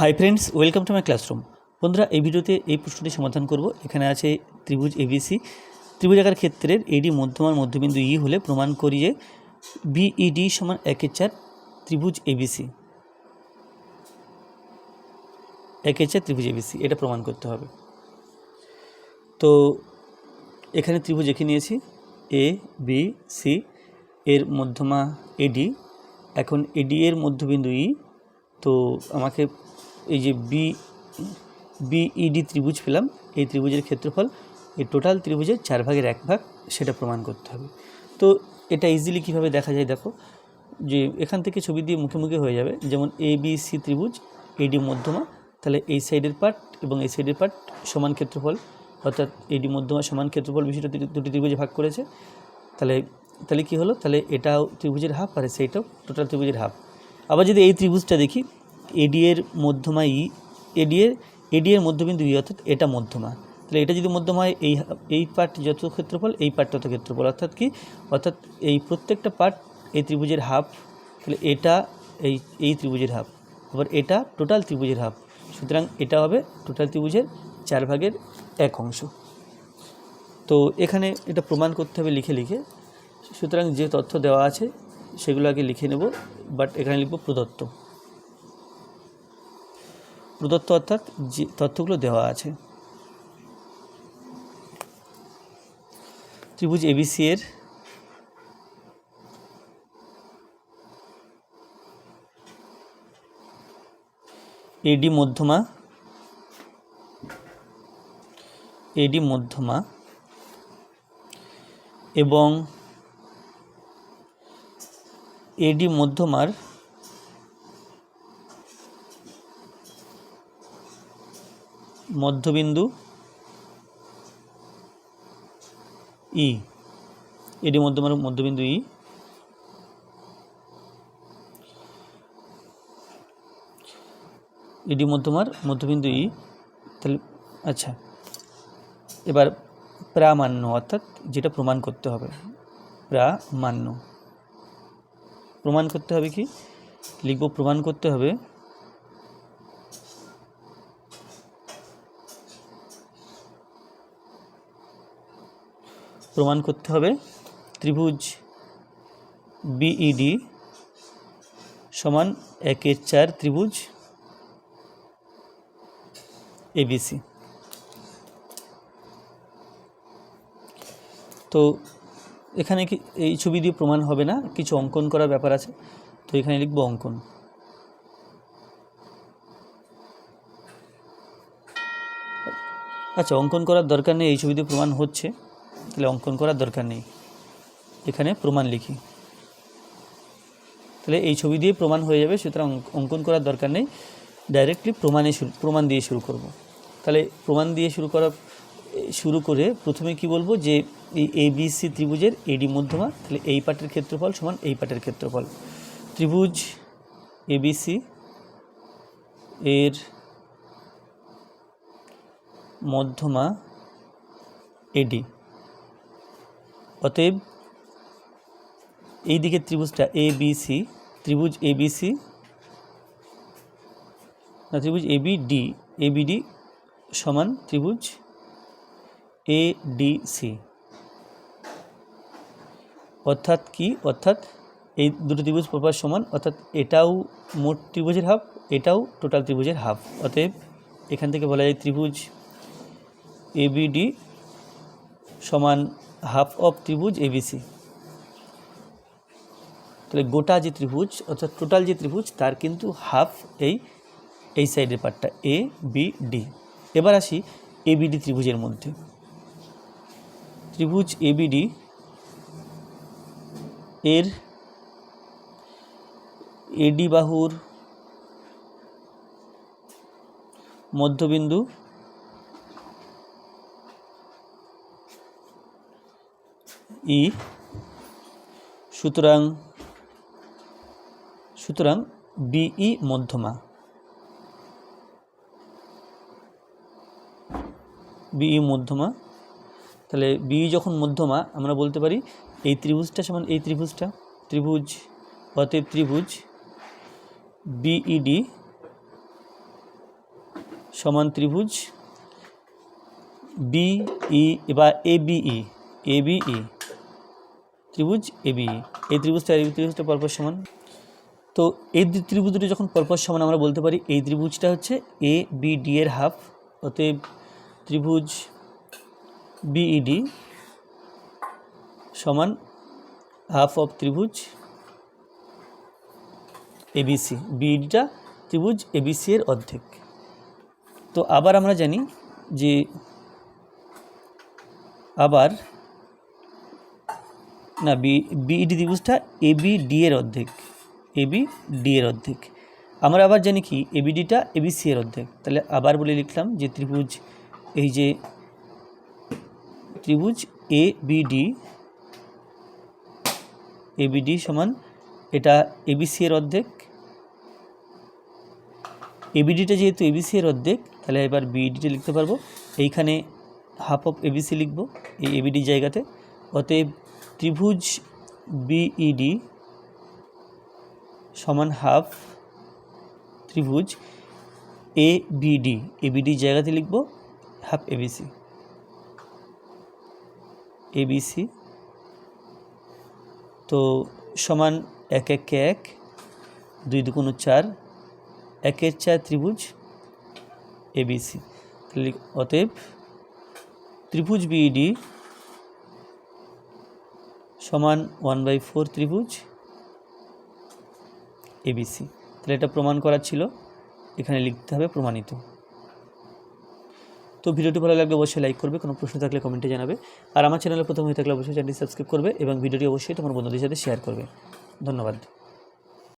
Hi friends welcome to my classroom বন্ধুরা, এই ভিডিওতে এই প্রশ্নটি সমাধান করব। এখানে আছে ত্রিভুজ এবিসি ত্রিভুজ আকার ক্ষেত্রের এডি মধ্যমার মধ্যবিন্দু ই হলে প্রমাণ করি যে বিইডি সমান একের চার ত্রিভুজ এবিসি একের চার ত্রিভুজ এবিসি এটা প্রমাণ করতে হবে। তো এখানে ত্রিভুজ এঁকে নিয়েছি। এ বি সি এর মধ্যমা এডি এখন এডি এর মধ্যবিন্দু ই তো আমাকে এই যে বি বিইডি ত্রিভুজ পেলাম, এই ত্রিভুজের ক্ষেত্রফল, এই টোটাল ত্রিভুজের চার ভাগের এক ভাগ সেটা প্রমাণ করতে হবে। তো এটা ইজিলি কীভাবে দেখা যায় দেখো, যে এখান থেকে ছবি দিয়ে মুখে মুখে হয়ে যাবে, যেমন এ বি সি ত্রিভুজ এডি মধ্যমা, তাহলে এই সাইডের পার্ট এবং এই সাইডের পার্ট সমান ক্ষেত্রফল, অর্থাৎ এডি মধ্যমা সমান ক্ষেত্রফল বিশিষ্ট দুটি ত্রিভুজে ভাগ করেছে, তাহলে তাহলে কী হলো? তাহলে এটাও ত্রিভুজের হাফ আর সেইটাও টোটাল ত্রিভুজের হাফ আবার যদি এই ত্রিভুজটা দেখি এডি এর মধ্যমা ই এডি এর এডি এর মধ্যবিন্দু ই অর্থাৎ এটা মধ্যমা। তাহলে এটা যদি মধ্যমা হয়, এই এই পার্ট যত ক্ষেত্রফল, এই পার্ট তত ক্ষেত্রফল। অর্থাৎ কি? অর্থাৎ এই প্রত্যেকটা পার্ট এই ত্রিভুজের হাফ তাহলে এটা এই এই ত্রিভুজের হাফ আবার এটা টোটাল ত্রিভুজের হাফ সুতরাং এটা হবে টোটাল ত্রিভুজের চার ভাগের এক অংশ। তো এখানে এটা প্রমাণ করতে হবে লিখে লিখে। সুতরাং যে তথ্য দেওয়া আছে, সেগুলো আগে লিখে নেব বাট এখানে লিখব প্রদত্ত। প্রদত্ত অর্থাৎ যে তথ্যগুলো দেওয়া আছে। ত্রিভুজ এবিসি এর এডি মধ্যমা এডি মধ্যমা এবং এডি মধ্যমার মধ্যবিন্দু ই। এডি মধ্যমার মধ্যবিন্দু ই। এডি মধ্যমার মধ্যবিন্দু ই। তাহলে আচ্ছা। এবার প্রামাণ্য, অর্থাৎ যেটা প্রমাণ করতে হবে। প্রামাণ্য। প্রমাণ করতে হবে কি? লিখব প্রমাণ করতে হবে প্রমাণ করতে হবে। ত্রিভুজ বিইডি সমান একের চার ত্রিভুজ এবিসি তো এখানে কি, এই ছবি দিয়ে প্রমাণ হবে না, কিছু অঙ্কন করার ব্যাপার আছে। তো এখানে লিখব অঙ্কন। আচ্ছা অঙ্কন করার দরকার নেই, এই ছবি দিয়ে প্রমাণ হচ্ছে। তাহলে অঙ্কন করার দরকার নেই। এখানে প্রমাণ লিখি। তাহলে এই ছবি দিয়ে প্রমাণ হয়ে যাবে, সুতরাং অঙ্কন করার দরকার নেই। ডাইরেক্টলি প্রমাণে শুরু প্রমাণ দিয়ে শুরু করব। তাহলে প্রমাণ দিয়ে শুরু করা শুরু করে প্রথমে কি বলব যে, এই এ বি সি ত্রিভুজের এডি মধ্যমা, তাহলে এই পাটের ক্ষেত্রফল সমান এই পাটের ক্ষেত্রফল। ত্রিভুজ এবিসি এর মধ্যমা এডি অতএব এই দিকের ত্রিভুজটা এ বি সি ত্রিভুজ এ বি সি না, ত্রিভুজ A B D A B D সমান ত্রিভুজ এ ডি সি অর্থাৎ কি? অর্থাৎ এই দুটো ত্রিভুজ পরপর সমান, অর্থাৎ এটাও মোট ত্রিভুজের হাফ, এটাও টোটাল ত্রিভুজের হাফ। অতএব এখান থেকে বলা যায় ত্রিভুজ এবিডি সমান হাফ অফ ত্রিভুজ এবিসি তাহলে গোটা যে ত্রিভুজ, অর্থাৎ টোটাল যে ত্রিভুজ, তার কিন্তু হাফ এই এই সাইডের পার্টটা এ বি ডি এবার আসি এবিডি ত্রিভুজের মধ্যে। ত্রিভুজ এবিডি এর এডি বাহুর মধ্যবিন্দু ই। সুতরাং সুতরাং বিই মধ্যমা। বিই মধ্যমা। তাহলে বি যখন মধ্যমা, আমরা বলতে পারি এই ত্রিভুজটা সমান এই ত্রিভুজটা। ত্রিভুজ, অতএব ত্রিভুজ বিইডি সমান ত্রিভুজ বিই বা এ বিই এ বিই ত্রিভুজ এ বিই এই ত্রিভুজটা এই ত্রিভুজটা পরপর সমান। তো এই ত্রিভুজ দুটো যখন পরপর সমান আমরা বলতে পারি, এই ত্রিভুজটা হচ্ছে এ, বি, ডি এর হাফ, অতএব ত্রিভুজ বিইডি সমান হাফ অফ ত্রিভুজ এবিসি বিইডিটা ত্রিভুজ এবিসি এর অর্ধেক। তো আবার আমরা জানি যে আবার না বি বিইডি ত্রিভুজটা এবি ডি এর অর্ধেক এবি ডি এর অর্ধেক আমরা আবার জানি কি এবিডিটা এবিসি এর অর্ধেক তাহলে আবার বলে লিখলাম যে ত্রিভুজ এই যে ত্রিভুজ এ বিডি এবিডি সমান এটা এবিসি এর অর্ধেক এবিডিটা যেহেতু এবিসি এর অর্ধেক তাহলে এবার বিইডিটা লিখতে পারব এইখানে হাফ অফ এবিসি লিখব এই এবিডি জায়গাতে অতএব ত্রিভুজ বিইডি সমান হাফ ত্রিভুজ এ বিডি এবিডি জায়গাতে লিখব হাফ এবিসি এবিসি তো সমান এক এক এক, দুই দুগুণ চার একের চার ত্রিভুজ এবিসি অতএব ত্রিভুজ বিইডি সমান ওয়ান বাই ফোর ত্রিভুজ এবিসি তাহলে এটা প্রমাণ করার ছিল। এখানে লিখতে হবে প্রমাণিত। তো ভিডিওটি ভালো লাগলে অবশ্যই লাইক করবে, কোনো প্রশ্ন থাকলে কমেন্টে জানাবে। আর আমার চ্যানেলে প্রথম হয়ে থাকলে অবশ্যই চ্যানেলটি সাবস্ক্রাইব করবে এবং ভিডিওটি অবশ্যই তোমার বন্ধুদের সাথে শেয়ার করবে। ধন্যবাদ।